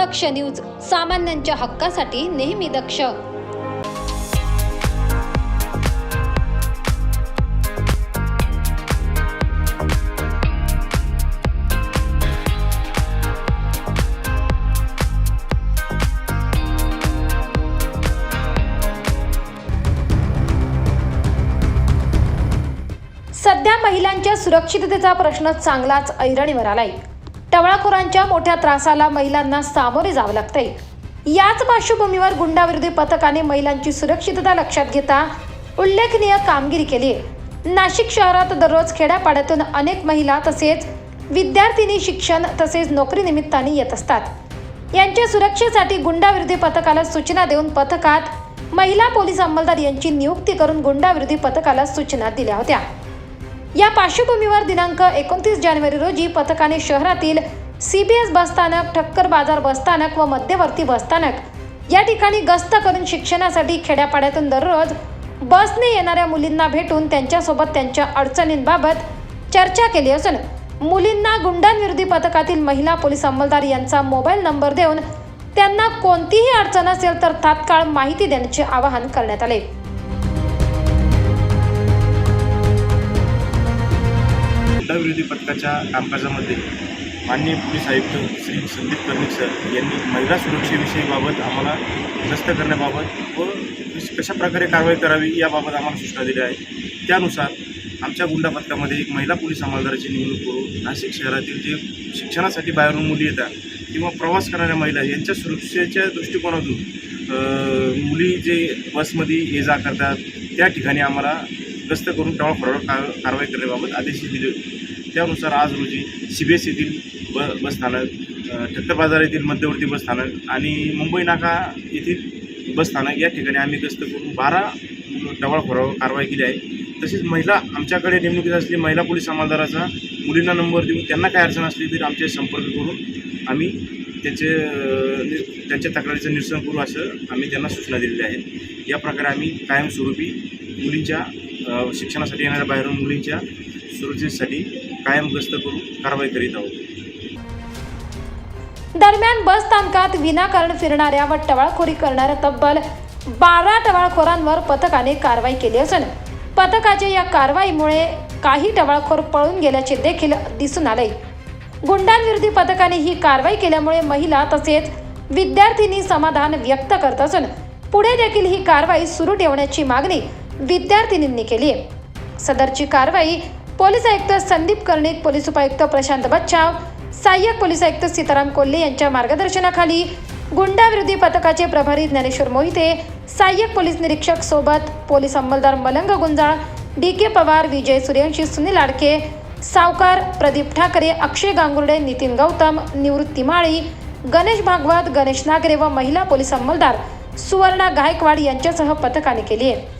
दक्ष news सामान्यांच्या हक्कासाठी नेहमी दक्ष. सध्या महिलांच्या सुरक्षिततेचा प्रश्न चांगलाच ऐरणीवर आलाय. टवळाखोरांच्या मोठ्या त्रासाला महिलांना सामोरे जावं लागते. याच पार्श्वभूमीवर गुंडाविरोधी पथकाने महिलांची सुरक्षितता लक्षात घेता उल्लेखनीय कामगिरी केली आहे. नाशिक शहरात दररोज खेड्यापाड्यातून अनेक महिला तसेच विद्यार्थिनी शिक्षण तसेच नोकरीनिमित्ताने येत असतात. यांच्या सुरक्षेसाठी गुंडाविरोधी पथकाला सूचना देऊन पथकात महिला पोलीस अंमलदार यांची नियुक्ती करून गुंडाविरोधी पथकाला सूचना दिल्या होत्या. या पार्श्वभूमीवर दिनांक एकोणतीस जानेवारी रोजी पथकाने शहरातील सी बी एस बसस्थानक ठक्कर बाजार बसस्थानक व मध्यवर्ती बसस्थानक या ठिकाणी गस्त करून शिक्षणासाठी खेड्यापाड्यातून दररोज बसने येणाऱ्या मुलींना भेटून त्यांच्यासोबत त्यांच्या अडचणींबाबत चर्चा केली असून मुलींना गुंडांविरोधी पथकातील महिला पोलीस अंमलदार यांचा मोबाईल नंबर देऊन त्यांना कोणतीही अडचण असेल तर तात्काळ माहिती देण्याचे आवाहन करण्यात आले. गुंडाविरोधी पथकाच्या कामकाजामध्ये माननीय पोलीस आयुक्त श्री संदीप कर्णिक सर यांनी महिला सुरक्षेविषयीबाबत आम्हाला ग्रस्त करण्याबाबत व कशाप्रकारे कशा प्रकारे कारवाई करावी याबाबत आम्हाला सूचना दिल्या आहेत त्यानुसार आमच्या गुंडा पथकामध्ये एक महिला पोलीस अंमलदाराची नेमणूक करून नाशिक शहरातील जे शिक्षणासाठी बाहेरून मुली येतात किंवा प्रवास करणाऱ्या महिला यांच्या सुरक्षेच्या दृष्टिकोनातून मुली जे बसमध्ये ये जा करतात त्या ठिकाणी आम्हाला गस्त करून टवाळखोरावर कार कारवाई करण्याबाबत आदेश दिले होते. त्यानुसार आज रोजी सी बी एस येथील ब बसस्थानक अ, बाजार येथील मध्यवर्ती बसस्थानक आणि मुंबई नाका येथील बसस्थानक या ठिकाणी आम्ही गस्त करून बारा टवाळखोरावर कारवाई केली आहे. तसेच महिला आमच्याकडे नेमणुकीत असलेली महिला पोलीस अंमलदाराचा मुलींना नंबर देऊन त्यांना काय अडचण असली तरी आमच्या संपर्क करून आम्ही त्याचे त्यांच्या तक्रारीचं निरसन करू असं आम्ही त्यांना सूचना दिलेल्या आहेत. या प्रकारे आम्ही कायमस्वरूपी मुलींच्या शिक्षणासाठी येणाऱ्या बाहेरून मुलींच्या सुरक्षेसाठी कायम गस्त करून कारवाई करीत आहोत. दरम्यान बस स्थानकात विनाकारण फिरणाऱ्या व टवाळखोरी करणाऱ्या तब्बल बारा टवाळखोरांवर पथकाने कारवाई केली असून पथकाच्या या कारवाईमुळे काही टवाळखोर पळून गेल्याचे देखील दिसून आले. गुंडांविरोधी पथकाने ही कारवाई केल्यामुळे महिला तसेच विद्यार्थ्यांनी समाधान व्यक्त करत असून पुढे देखील ही कारवाई सुरू ठेवण्याची मागणी विद्यार्थिनींनी केली आहे. सदरची कारवाई पोलीस आयुक्त संदीप कर्णिक पोलीस उपायुक्त प्रशांत बच्चाव सहाय्यक पोलीस आयुक्त सीताराम कोल्हे यांच्या मार्गदर्शनाखाली गुंडाविरोधी पथकाचे प्रभारी ज्ञानेश्वर मोहिते सहाय्यक पोलीस निरीक्षक सोबत पोलीस अंमलदार मलंग गुंजाळ डी के पवार विजय सूर्यवंशी सुनील आडके सावकार प्रदीप ठाकरे अक्षय गांगुर्डे नितीन गौतम निवृत्ती माळी गणेश भागवत गणेश नागरे व महिला पोलीस अंमलदार सुवर्णा गायकवाड यांच्यासह पथकाने केली आहे.